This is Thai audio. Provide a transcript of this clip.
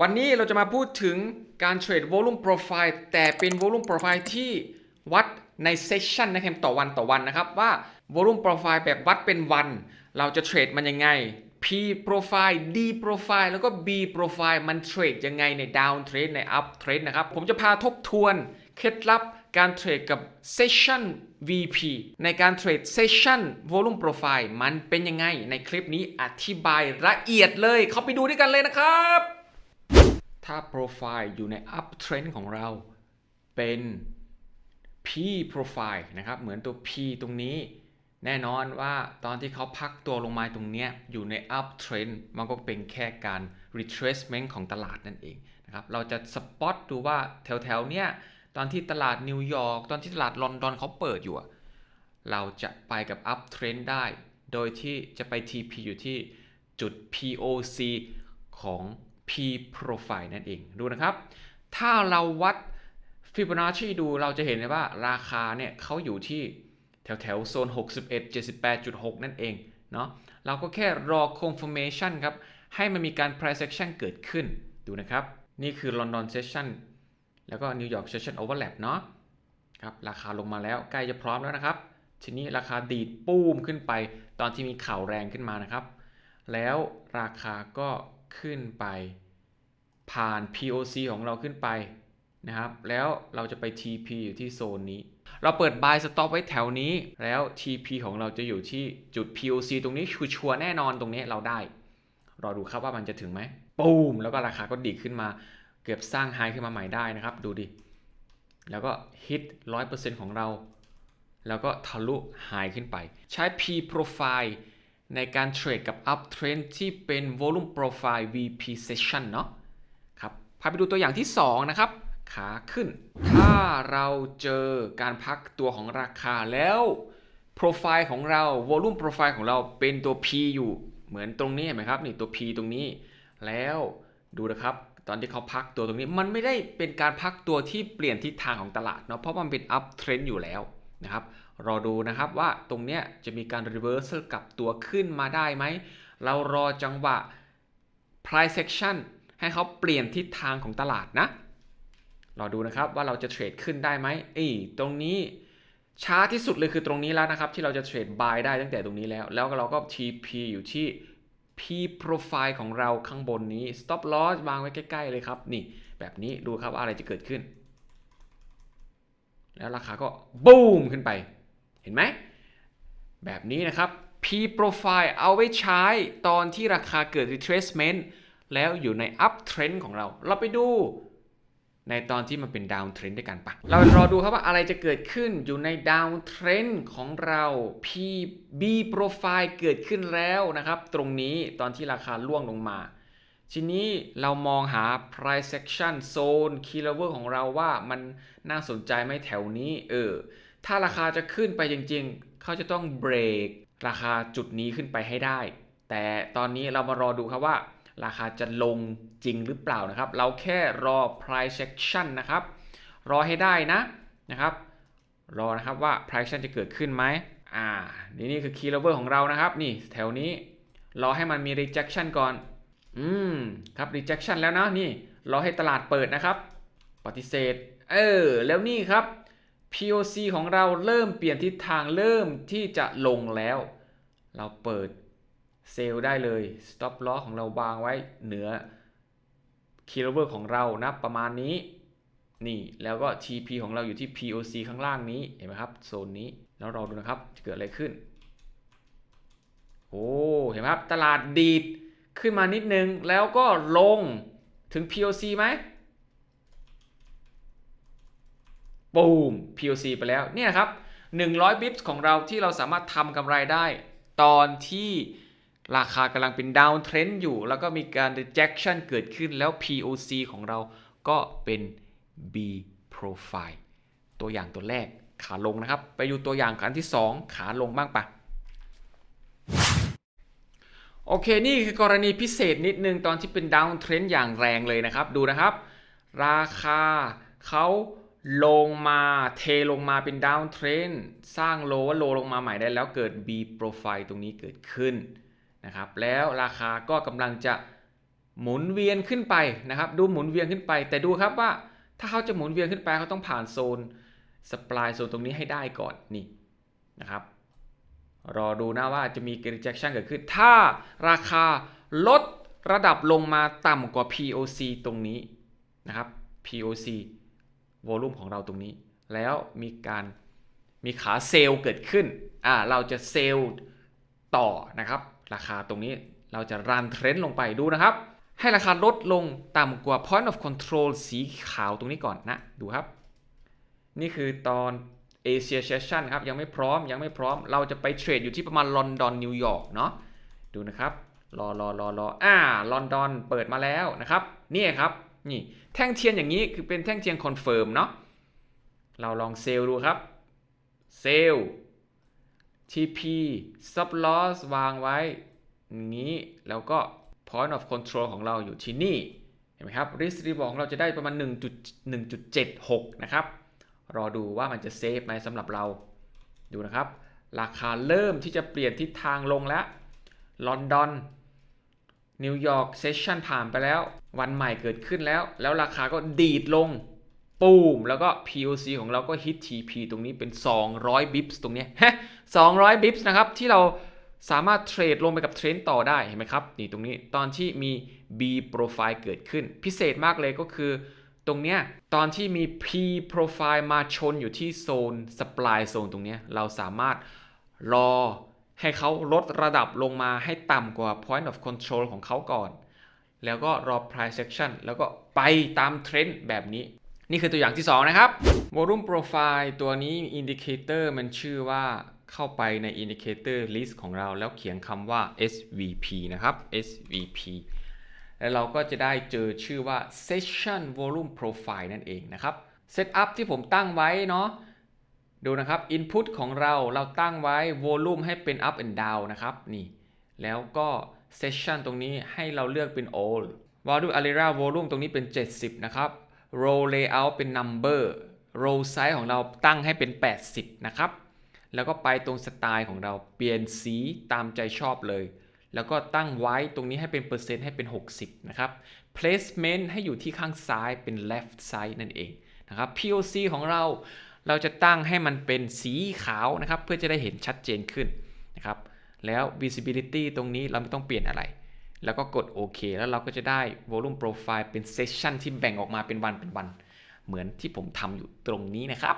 วันนี้เราจะมาพูดถึงการเทรด volume profile แต่เป็น volume profile ที่วัดในเซสชันนะครับต่อวันต่อวันนะครับว่า volume profile แบบวัดเป็นวัน เราจะเทรดมันยังไง P profile D profile แล้วก็ B profile มันเทรดยังไงใน down trend ใน up trend นะครับ ผมจะพาทบทวนเคล็ดลับการเทรดกับ session VP ในการเทรด session volume profile มันเป็นยังไงในคลิปนี้อธิบายละเอียดเลย เข้าไปดูด้วยกันเลยนะครับ ถ้า profile อยู่ใน up trend ของเราเป็น P profile นะครับ เหมือนตัว P ตรงนี้ แน่นอนว่าตอนที่เขาพักตัวลงมาตรงนี้อยู่ใน up trend มันก็เป็นแค่การ retracement ของตลาดนั่นเองนะครับ เราจะสปอตดูว่าแถวๆเนี้ยตอนที่ตลาดนิวยอร์กตอนที่ตลาดลอนดอนเขาเปิดอยู่ เราจะไปกับ up trend ได้ โดยที่จะไป TP อยู่ที่จุด POC ของ P profile นั่นเองดูนะครับ ถ้าเราวัด Fibonacci ดูเราจะเห็นเลยว่าราคาเนี่ยเขาอยู่ที่แถวแถวโซน 61 78.6 นั่นเองเนาะเราก็แค่รอ confirmation ครับ ให้มันมีการ price action เกิดขึ้นดูนะครับ นี่คือ London session แล้วก็ New York session overlap เนาะครับราคาลงมาแล้วใกล้จะพร้อมแล้วนะครับ ทีนี้ราคาดีดปูมขึ้นไป ตอนที่มีข่าวแรงขึ้นมานะครับ แล้วราคาก็ขึ้นไป ผ่าน POC ของเราขึ้นไปนะครับ แล้วเราจะไป TP อยู่ที่โซนนี้ เราเปิด buy stop ไว้แถวนี้ แล้ว TP ของเราจะอยู่ที่จุด POC ตรงนี้ชัวร์แน่นอนตรงนี้เราได้ รอดูครับว่ามันจะถึงไหมปูมแล้วก็ราคาก็ดีขึ้นมา เกือบสร้างไฮขึ้นมาใหม่ได้นะครับ ดูดิ แล้วก็ฮิต 100%ของเรา แล้วก็ทะลุไฮขึ้นไป ใช้ P profile ในการเทรดกับ up trend ที่เป็น volume profile VP session เนาะ พาไปดูตัวอย่างที่ 2 นะครับ ขาขึ้น ถ้าเราเจอการพักตัวของราคาแล้วโปรไฟล์ของเรา volume profile ของเราเป็นตัว P อยู่เหมือนตรงนี้เห็นไหมครับนี่ตัว P ตรงนี้ แล้วดูนะครับ ตอนที่เขาพักตัวตรงนี้มันไม่ได้เป็นการพักตัวที่เปลี่ยนทิศทางของตลาดเนาะเพราะมันเป็น up trend อยู่แล้วนะครับรอดูนะครับว่าตรงเนี้ยจะมีการ reversal กลับตัวขึ้นมาได้ไหม เรารอจังหวะ price action ให้เขาเปลี่ยนทิศทางของตลาดนะรอดูนะครับว่าเราจะเทรดขึ้นได้ไหมเอ้ตรงนี้ช้าที่สุดเลยคือตรงนี้แล้วนะครับ ที่เราจะเทรด buy ได้ตั้งแต่ตรงนี้แล้ว แล้วเราก็ TP อยู่ที่ P profile ของเราข้างบนนี้ stop loss วางไว้ใกล้ๆเลยครับ นี่แบบนี้ดูครับว่าอะไรจะเกิดขึ้น แล้วราคาก็บูมขึ้นไป เห็นไหม แบบนี้นะครับ P profile เอาไว้ใช้ตอนที่ราคาเกิด retracement แล้วอยู่ใน up trend ของเรา เราไปดูในตอนที่มันเป็น down trend ด้วยกันปะเรารอดูครับว่าอะไรจะเกิดขึ้นอยู่ใน down trend ของเรา P B profile เกิดขึ้นแล้วนะครับ ตรงนี้ตอนที่ราคาล่วงลงมา ทีนี้เรามองหา price action zone key level ของเราว่ามันน่าสนใจไหมแถวนี้ เออ ถ้าราคาจะขึ้นไปจริงๆ เขาจะต้องเบรกราคาจุดนี้ขึ้นไปให้ได้ แต่ตอนนี้เรามารอดูครับว่า ราคาจะลงจริงหรือเปล่านะครับ เราแค่รอ price action นะครับ รอให้ได้นะนะครับ รอนะครับว่า price action จะเกิดขึ้นไหมอ่า นี่นี่คือ key level ของเรานะครับ นี่แถวนี้ รอให้มันมี rejection ก่อน อืม ครับ rejection แล้วนะนี่ รอให้ตลาดเปิดนะครับ ปฏิเสธ เออ แล้วนี่ครับ POC ของเราเริ่มเปลี่ยนทิศทางเริ่มที่จะลงแล้ว เราเปิด เซลล์ได้เลย stop loss ของเราวางไว้เหนือ key level ของเรานะประมาณนี้ นี่แล้วก็ TP ของเราอยู่ที่ POC ข้างล่างนี้ เห็นไหมครับ โซนนี้ แล้วรอดูนะครับ จะเกิดอะไรขึ้น โอ้ เห็นไหมครับ ตลาดดีด ขึ้นมานิดนึง แล้วก็ลงถึง POC ไหมปูม POC ไปแล้ว เนี่ยครับ 100 บิปของเราที่เราสามารถทำกำไรได้ ตอนที่ ราคากำลังเป็นดาวน์เทรนด์อยู่ แล้วก็มีการ rejection เกิดขึ้นแล้ว POC ของเราก็เป็น B profile ตัวอย่างตัวแรกขาลงนะครับ ไปดูตัวอย่างขาที่ 2 ขาลงบ้างปะโอเค นี่คือกรณีพิเศษนิดนึงตอนที่เป็นดาวน์เทรนด์อย่างแรงเลยนะครับ ดูนะครับ ราคาเขาลงมาเทลงมาเป็นดาวน์เทรนด์สร้างโลว่าโลลงมาใหม่ได้แล้วเกิด B profile ตรงนี้เกิดขึ้น นะครับแล้วราคาก็กำลังจะหมุนเวียนขึ้นไปนะครับ ดูหมุนเวียนขึ้นไป แต่ดูครับว่าถ้าเขาจะหมุนเวียนขึ้นไปเขาต้องผ่านโซนสป라이โซนตรงนี้ให้ได้ก่อนนี่นะครับรอดูนะว่าจะมี rejection เกิดขึ้น ถ้าราคาลดระดับลงมาต่ำกว่า POC ตรงนี้นะครับ POC volume ของเราตรงนี้ แล้วมีการมีขาเซลล์เกิดขึ้นอ่าเราจะเซลล์ต่อนะครับ ราคาตรงนี้เราจะรันเทรนด์ลงไปดูนะครับ ให้ราคาลดลงต่ำกว่า point of control สีขาวตรงนี้ก่อนนะ ดูครับ นี่คือตอน Asia Session ครับ ยังไม่พร้อมยังไม่พร้อม เราจะไปเทรดอยู่ที่ประมาณลอนดอนนิวยอร์กเนาะดูนะครับรอรอรอรออ่าลอนดอนเปิดมาแล้วนะครับนี่ครับนี่แท่งเทียนอย่างนี้คือเป็นแท่งเทียนคอนเฟิร์มเนาะเราลองเซลดูครับเซล TP stop loss วางไว้อย่างนี้ แล้วก็ point of control ของเราอยู่ที่นี่ เห็นไหมครับ risk reward ของเราจะได้ประมาณ 1.1.76 นะครับ รอดูว่ามันจะเซฟไหมสำหรับเรา ดูนะครับ ราคาเริ่มที่จะเปลี่ยนทิศทางลงแล้ว ลอนดอน นิวยอร์กเซสชันผ่านไปแล้ว วันใหม่เกิดขึ้นแล้ว แล้วราคาก็ดีดลง ปูมแล้วก็ POC ของเราก็ฮิต TP ตรงนี้เป็น 200บิปส์ตรงนี้ฮะ200บิปส์นะครับ ที่เราสามารถเทรดลงไปกับเทรนด์ต่อได้ เห็นไหมครับ นี่ตรงนี้ตอนที่มี B profile เกิดขึ้น พิเศษมากเลยก็คือ ตรงเนี้ยตอนที่มี P profile มาชนอยู่ที่โซน supply zone ตรงเนี้ยเราสามารถรอให้เขาลดระดับลงมาให้ต่ำกว่า point of control ของเขาก่อน แล้วก็รอ price action แล้วก็ไปตามเทรนด์แบบนี้ นี่คือตัวอย่างที่ 2 นะครับ volume profile ตัวนี้ indicator มันชื่อว่าเข้าไปใน indicator list ของเราแล้วเขียนคำว่า SVP นะครับ SVP แล้วเราก็จะได้เจอชื่อว่า session volume profile นั่นเองนะครับ setup ที่ผมตั้งไว้เนาะดูนะครับ input ของเราเราตั้งไว้ volume ให้เป็น up and down นะครับนี่ แล้วก็ session ตรงนี้ให้เราเลือกเป็น all value area volume ตรงนี้เป็น 70 นะครับ row layout เป็น number row size ของเราตั้งให้เป็น 80 นะครับ แล้วก็ไปตรงสไตล์ของเราเปลี่ยนสีตามใจชอบเลย แล้วก็ตั้งไว้ตรงนี้ให้เป็นเปอร์เซ็นต์ให้เป็น 60 นะครับ placement ให้อยู่ที่ข้างซ้ายเป็น left side นั่นเองนะครับ POC ของเราเราจะตั้งให้มันเป็นสีขาวนะครับ เพื่อจะได้เห็นชัดเจนขึ้นนะครับ แล้ว visibility ตรงนี้เราไม่ต้องเปลี่ยนอะไร แล้วก็กดโอเคแล้วเราก็จะได้ volume profile เป็นเซสชันที่แบ่งออกมาเป็นวันเป็นวัน เหมือนที่ผมทำอยู่ตรงนี้นะครับ